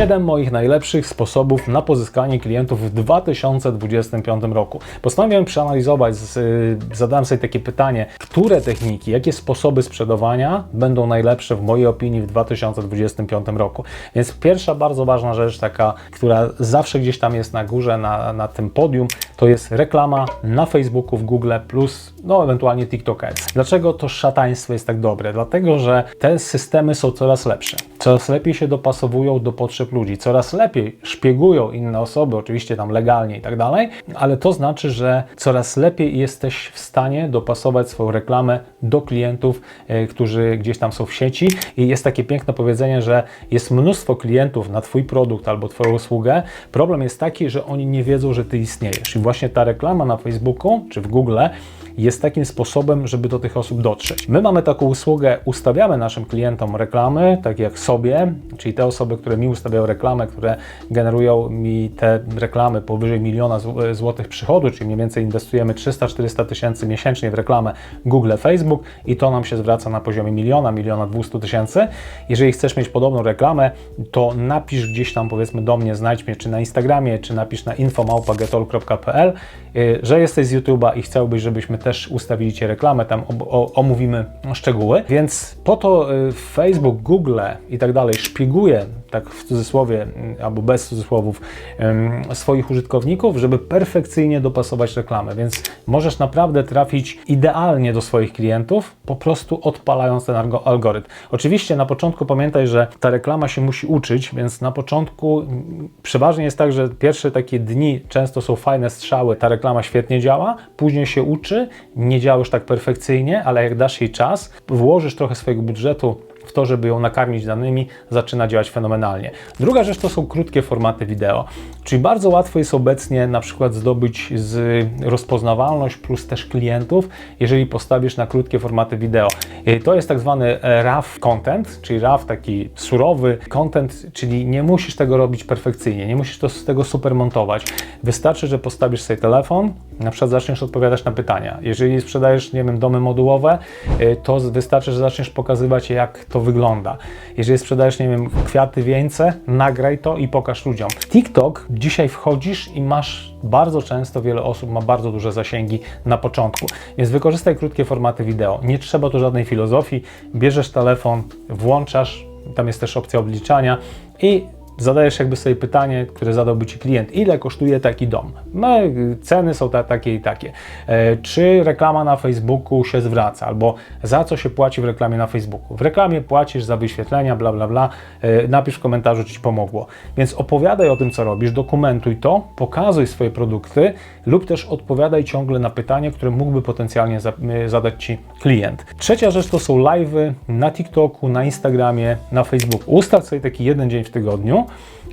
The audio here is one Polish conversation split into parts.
7 moich najlepszych sposobów na pozyskanie klientów w 2025 roku. Postanowiłem przeanalizować, y, zadałem sobie takie pytanie, które techniki, jakie sposoby sprzedawania będą najlepsze w mojej opinii w 2025 roku. Więc pierwsza bardzo ważna rzecz, taka, która zawsze gdzieś tam jest na górze, na, na tym podium, to jest reklama na Facebooku, w Google, plus no ewentualnie TikTok Ads. Dlaczego to szataństwo jest tak dobre? Dlatego, że te systemy są coraz lepsze, coraz lepiej się dopasowują do potrzeb ludzi, coraz lepiej szpiegują inne osoby, oczywiście tam legalnie i tak dalej, ale to znaczy, że coraz lepiej jesteś w stanie dopasować swoją reklamę do klientów, e, którzy gdzieś tam są w sieci. I jest takie piękne powiedzenie, że jest mnóstwo klientów na Twój produkt albo Twoją usługę. Problem jest taki, że oni nie wiedzą, że Ty istniejesz. I właśnie ta reklama na Facebooku czy w Google jest takim sposobem, żeby do tych osób dotrzeć. My mamy taką usługę, ustawiamy naszym klientom reklamy, tak jak sobie, czyli te osoby, które mi ustawiają reklamę, które generują mi te reklamy powyżej miliona zł- złotych przychodu, czyli mniej więcej inwestujemy 300-400 tysięcy miesięcznie w reklamę Google, Facebook i to nam się zwraca na poziomie miliona, miliona 200 tysięcy. Jeżeli chcesz mieć podobną reklamę, to napisz gdzieś tam powiedzmy do mnie, znajdź mnie czy na Instagramie, czy napisz na infomałpagetol.pl, y, że jesteś z YouTube'a i chciałbyś, żebyśmy też ustawili Ci reklamę, tam omówimy szczegóły. Więc po to y, Facebook, Google i tak dalej szpieguje, tak w cudzysłowie mm, albo bez cudzysłowów, swoich użytkowników, żeby perfekcyjnie dopasować reklamę. Więc możesz naprawdę trafić idealnie do swoich klientów, po prostu odpalając ten algo- algorytm. Oczywiście na początku pamiętaj, że ta reklama się musi uczyć, więc na początku mm, przeważnie jest tak, że pierwsze takie dni często są fajne strzały, ta reklama świetnie działa, później się uczy, nie działa już tak perfekcyjnie, ale jak dasz jej czas, włożysz trochę swojego budżetu w to, żeby ją nakarmić danymi, zaczyna działać fenomenalnie. Druga rzecz to są krótkie formaty wideo, czyli bardzo łatwo jest obecnie na przykład zdobyć z rozpoznawalność plus też klientów, jeżeli postawisz na krótkie formaty wideo. Y, To jest tak zwany e, RAW content, czyli RAW taki surowy content, czyli nie musisz tego robić perfekcyjnie, nie musisz to z tego super montować. Wystarczy, że postawisz sobie telefon, na przykład zaczniesz odpowiadać na pytania. Jeżeli sprzedajesz, nie wiem, domy modułowe, y, to wystarczy, że zaczniesz pokazywać, jak to wygląda. Jeżeli sprzedajesz, nie wiem, kwiaty, wieńce, nagraj to i pokaż ludziom. TikTok, dzisiaj wchodzisz i masz bardzo często, wiele osób ma bardzo duże zasięgi na początku, więc wykorzystaj krótkie formaty wideo. Nie trzeba tu żadnej filozofii, bierzesz telefon, włączasz, tam jest też opcja obliczania i zadajesz jakby sobie pytanie, które zadałby Ci klient, ile kosztuje taki dom? No, y, ceny są ta, takie i takie. E, czy reklama na Facebooku się zwraca? Albo za co się płaci w reklamie na Facebooku? W reklamie płacisz za wyświetlenia, bla, bla, bla. E, napisz w komentarzu, czy Ci pomogło. Więc opowiadaj o tym, co robisz, dokumentuj to, pokazuj swoje produkty lub też odpowiadaj ciągle na pytanie, które mógłby potencjalnie za, zadać Ci klient. Trzecia rzecz to są live'y na TikToku, na Instagramie, na Facebooku. Ustaw sobie taki jeden dzień w tygodniu,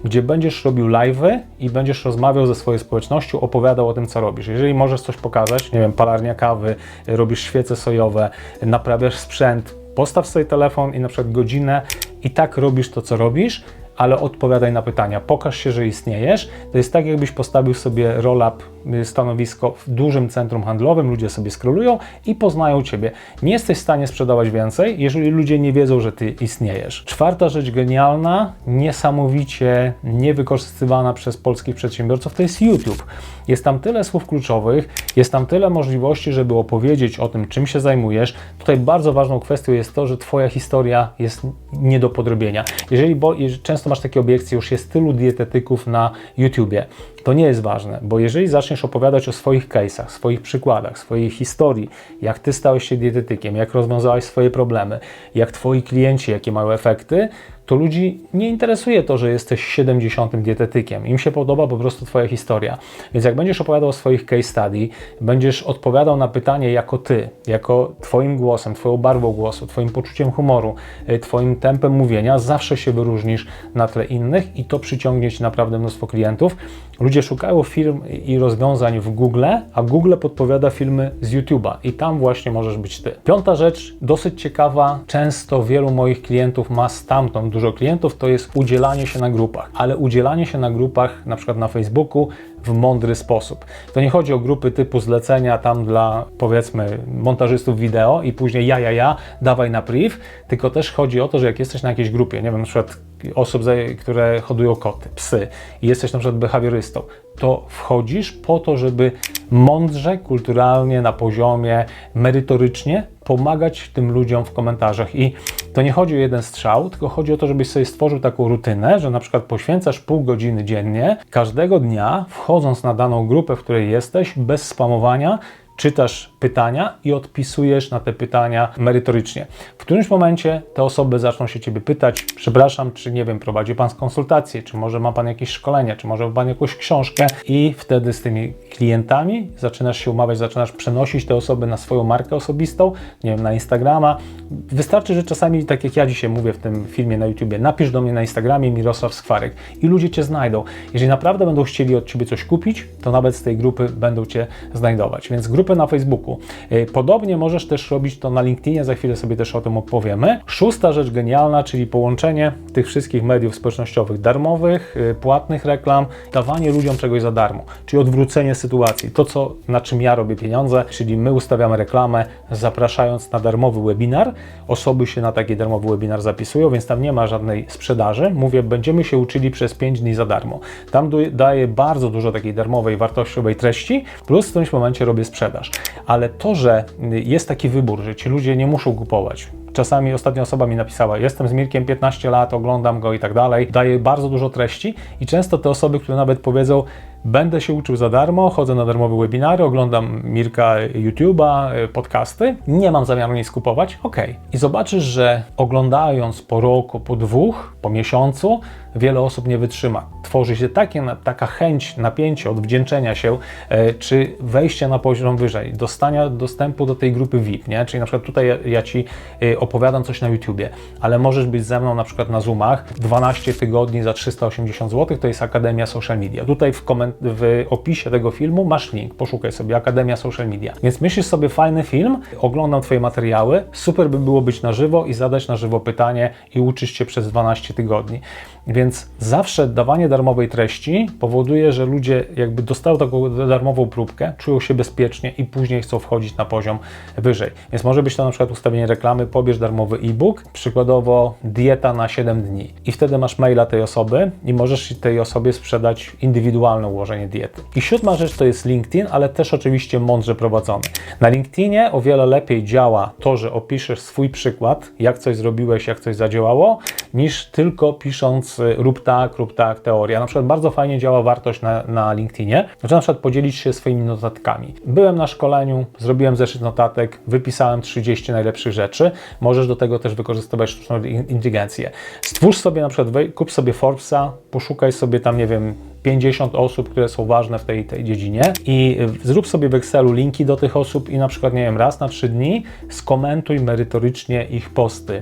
gdzie będziesz robił live'y i będziesz rozmawiał ze swoją społecznością, opowiadał o tym, co robisz. Jeżeli możesz coś pokazać, nie wiem, palarnia kawy, robisz świece sojowe, naprawiasz sprzęt, postaw sobie telefon i na przykład godzinę i tak robisz to, co robisz, ale odpowiadaj na pytania. Pokaż się, że istniejesz. To jest tak, jakbyś postawił sobie roll-up, y, stanowisko w dużym centrum handlowym, ludzie sobie scrollują i poznają Ciebie. Nie jesteś w stanie sprzedawać więcej, jeżeli ludzie nie wiedzą, że Ty istniejesz. Czwarta rzecz genialna, niesamowicie niewykorzystywana przez polskich przedsiębiorców, to jest YouTube. Jest tam tyle słów kluczowych, jest tam tyle możliwości, żeby opowiedzieć o tym, czym się zajmujesz. Tutaj bardzo ważną kwestią jest to, że Twoja historia jest nie do podrobienia. Jeżeli, bo, jeżeli często masz takie obiekcje, już jest tylu dietetyków na YouTubie, to nie jest ważne, bo jeżeli zaczniesz opowiadać o swoich case'ach, swoich przykładach, swojej historii, jak Ty stałeś się dietetykiem, jak rozwiązałeś swoje problemy, jak Twoi klienci, jakie mają efekty, to ludzi nie interesuje to, że jesteś 70 dietetykiem. Im się podoba po prostu Twoja historia. Więc jak będziesz opowiadał o swoich case study, będziesz odpowiadał na pytanie jako Ty, jako Twoim głosem, Twoją barwą głosu, Twoim poczuciem humoru, y, Twoim tempem mówienia, zawsze się wyróżnisz na tle innych i to przyciągnie Ci naprawdę mnóstwo klientów. Ludzie szukają firm i rozwiązań w Google, a Google podpowiada filmy z YouTube'a i tam właśnie możesz być Ty. Piąta rzecz, dosyć ciekawa, często wielu moich klientów ma stamtąd dużo klientów, to jest udzielanie się na grupach, ale udzielanie się na grupach, na przykład na Facebooku, w mądry sposób. To nie chodzi o grupy typu zlecenia tam dla powiedzmy montażystów wideo i później ja, ja, ja, dawaj na priv, tylko też chodzi o to, że jak jesteś na jakiejś grupie, nie wiem, na przykład osób, które hodują koty, psy i jesteś na przykład behawiorystą, to wchodzisz po to, żeby mądrze, kulturalnie, na poziomie, merytorycznie pomagać tym ludziom w komentarzach. I to nie chodzi o jeden strzał, tylko chodzi o to, żebyś sobie stworzył taką rutynę, że na przykład poświęcasz pół godziny dziennie, każdego dnia, wchodząc na daną grupę, w której jesteś, bez spamowania, czytasz pytania i odpisujesz na te pytania merytorycznie. W którymś momencie te osoby zaczną się Ciebie pytać, przepraszam, czy nie wiem, prowadzi Pan konsultacje, czy może ma Pan jakieś szkolenia, czy może ma Pan jakąś książkę i wtedy z tymi klientami zaczynasz się umawiać, zaczynasz przenosić te osoby na swoją markę osobistą, nie wiem, na Instagrama. Wystarczy, że czasami, tak jak ja dzisiaj mówię w tym filmie na YouTubie, napisz do mnie na Instagramie Mirosław Skwarek i ludzie Cię znajdą. Jeżeli naprawdę będą chcieli od Ciebie coś kupić, to nawet z tej grupy będą Cię znajdować. Więc grupy na Facebooku. Y, Podobnie możesz też robić to na LinkedInie, za chwilę sobie też o tym opowiemy. Szósta rzecz genialna, czyli połączenie tych wszystkich mediów społecznościowych darmowych, y, płatnych reklam, dawanie ludziom czegoś za darmo, czyli odwrócenie sytuacji. To, co, na czym ja robię pieniądze, czyli my ustawiamy reklamę, zapraszając na darmowy webinar. Osoby się na taki darmowy webinar zapisują, więc tam nie ma żadnej sprzedaży. Mówię, będziemy się uczyli przez 5 dni za darmo. Tam daję bardzo dużo takiej darmowej, wartościowej treści, plus w którymś momencie robię sprzedaż. Ale to, że y, jest taki wybór, że ci ludzie nie muszą kupować, Czasami ostatnia osoba mi napisała: Jestem z Mirkiem 15 lat, oglądam go i tak dalej. Daje bardzo dużo treści i często te osoby, które nawet powiedzą: Będę się uczył za darmo, chodzę na darmowe webinary, oglądam Mirka YouTube'a, y, podcasty, nie mam zamiaru nic kupować. Ok. I zobaczysz, że oglądając po roku, po dwóch, po miesiącu, wiele osób nie wytrzyma. Tworzy się takie, taka chęć, napięcie, odwdzięczenia się, e, czy wejście na poziom wyżej, dostania dostępu do tej grupy VIP, nie? Czyli na przykład tutaj ja, ja Ci e, opowiadam coś na YouTubie, ale możesz być ze mną na przykład na Zoomach 12 tygodni za 380 zł, to jest Akademia Social Media. Tutaj w, w opisie tego filmu masz link, poszukaj sobie Akademia Social Media. Więc myślisz sobie fajny film, oglądam Twoje materiały, super by było być na żywo i zadać na żywo pytanie i uczyć się przez 12 tygodni. Więc zawsze dawanie darmowej treści powoduje, że ludzie jakby dostają taką darmową próbkę, czują się bezpiecznie i później chcą wchodzić na poziom wyżej. Więc może być to na przykład ustawienie reklamy, pobierz darmowy e-book, przykładowo dieta na 7 dni. I wtedy masz maila tej osoby i możesz tej osobie sprzedać indywidualne ułożenie diety. I siódma rzecz to jest LinkedIn, ale też oczywiście mądrze prowadzony. Na LinkedInie o wiele lepiej działa to, że opiszesz swój przykład, jak coś zrobiłeś, jak coś zadziałało, niż tylko pisząc y, rób tak, rób tak, teoria. Na przykład bardzo fajnie działa wartość na, na LinkedInie, że na przykład podzielić się swoimi notatkami. Byłem na szkoleniu, zrobiłem zeszyt notatek, wypisałem 30 najlepszych rzeczy. Możesz do tego też wykorzystywać sztuczną in- inteligencję. Stwórz sobie na przykład, kup sobie Forbesa, poszukaj sobie tam, nie wiem, 50 osób, które są ważne w tej, tej dziedzinie i y, zrób sobie w Excelu linki do tych osób i na przykład, nie wiem, raz na 3 dni skomentuj merytorycznie ich posty.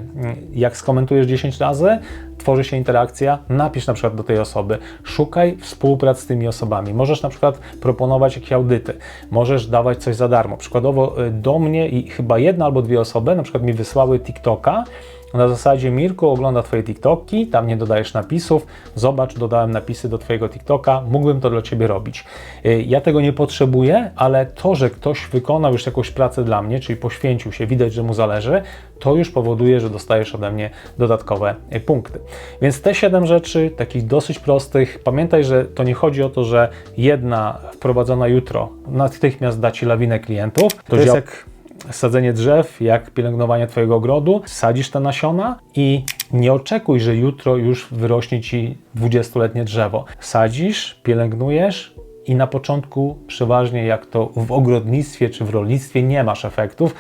Jak skomentujesz 10 razy, tworzy się interakcja, napisz na przykład do tej osoby, szukaj współprac z tymi osobami. Możesz na przykład proponować jakieś audyty, możesz dawać coś za darmo. Przykładowo y, do mnie i chyba jedna albo dwie osoby na przykład mi wysłały TikToka, na zasadzie Mirku ogląda Twoje TikToki, tam nie dodajesz napisów, zobacz, dodałem napisy do Twojego TikToka, mógłbym to dla Ciebie robić. Y, Ja tego nie potrzebuję, ale to, że ktoś wykonał już jakąś pracę dla mnie, czyli poświęcił się, widać, że mu zależy, to już powoduje, że dostajesz ode mnie dodatkowe y, punkty. Więc te siedem rzeczy, takich dosyć prostych, pamiętaj, że to nie chodzi o to, że jedna wprowadzona jutro natychmiast da Ci lawinę klientów. To jest jak sadzenie drzew, jak pielęgnowanie Twojego ogrodu, sadzisz te nasiona i nie oczekuj, że jutro już wyrośnie Ci 20-letnie drzewo. Sadzisz, pielęgnujesz i na początku przeważnie jak to w ogrodnictwie czy w rolnictwie nie masz efektów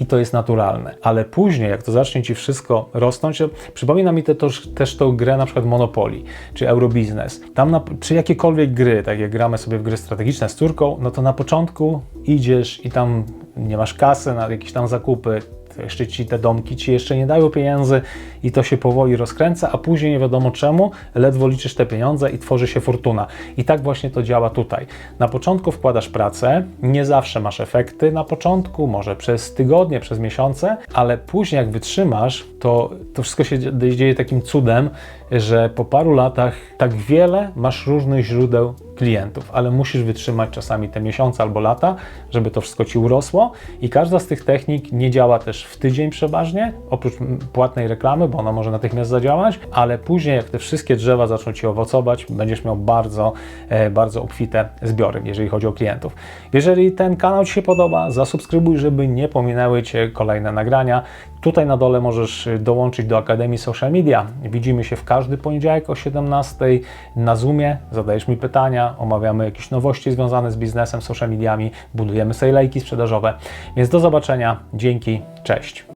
i to jest naturalne. Ale później, jak to zacznie Ci wszystko rosnąć, przypomina mi te, to, też tą grę na przykład Monopoly, czy Eurobiznes. Tam, na, czy jakiekolwiek gry, tak jak gramy sobie w gry strategiczne z córką, no to na początku idziesz i tam nie masz kasy na jakieś tam zakupy, jeszcze ci te domki ci jeszcze nie dają pieniędzy i to się powoli rozkręca, a później nie wiadomo czemu, ledwo liczysz te pieniądze i tworzy się fortuna. I tak właśnie to działa tutaj. Na początku wkładasz pracę, nie zawsze masz efekty na początku, może przez tygodnie, przez miesiące, ale później jak wytrzymasz, to to wszystko się dzie- dzieje takim cudem, że po paru latach tak wiele masz różnych źródeł klientów, ale musisz wytrzymać czasami te miesiące albo lata, żeby to wszystko ci urosło i każda z tych technik nie działa też w tydzień przeważnie, oprócz płatnej reklamy, bo ona może natychmiast zadziałać, ale później jak te wszystkie drzewa zaczną ci owocować, będziesz miał bardzo, e, bardzo obfite zbiory, jeżeli chodzi o klientów. Jeżeli ten kanał Ci się podoba, zasubskrybuj, żeby nie pominęły Cię kolejne nagrania. Tutaj na dole możesz y, dołączyć do Akademii Social Media. Widzimy się w każdy poniedziałek o 17 na Zoomie. Zadajesz mi pytania, omawiamy jakieś nowości związane z biznesem, social mediami, budujemy sobie lejki sprzedażowe. Więc do zobaczenia. Dzięki. Cześć.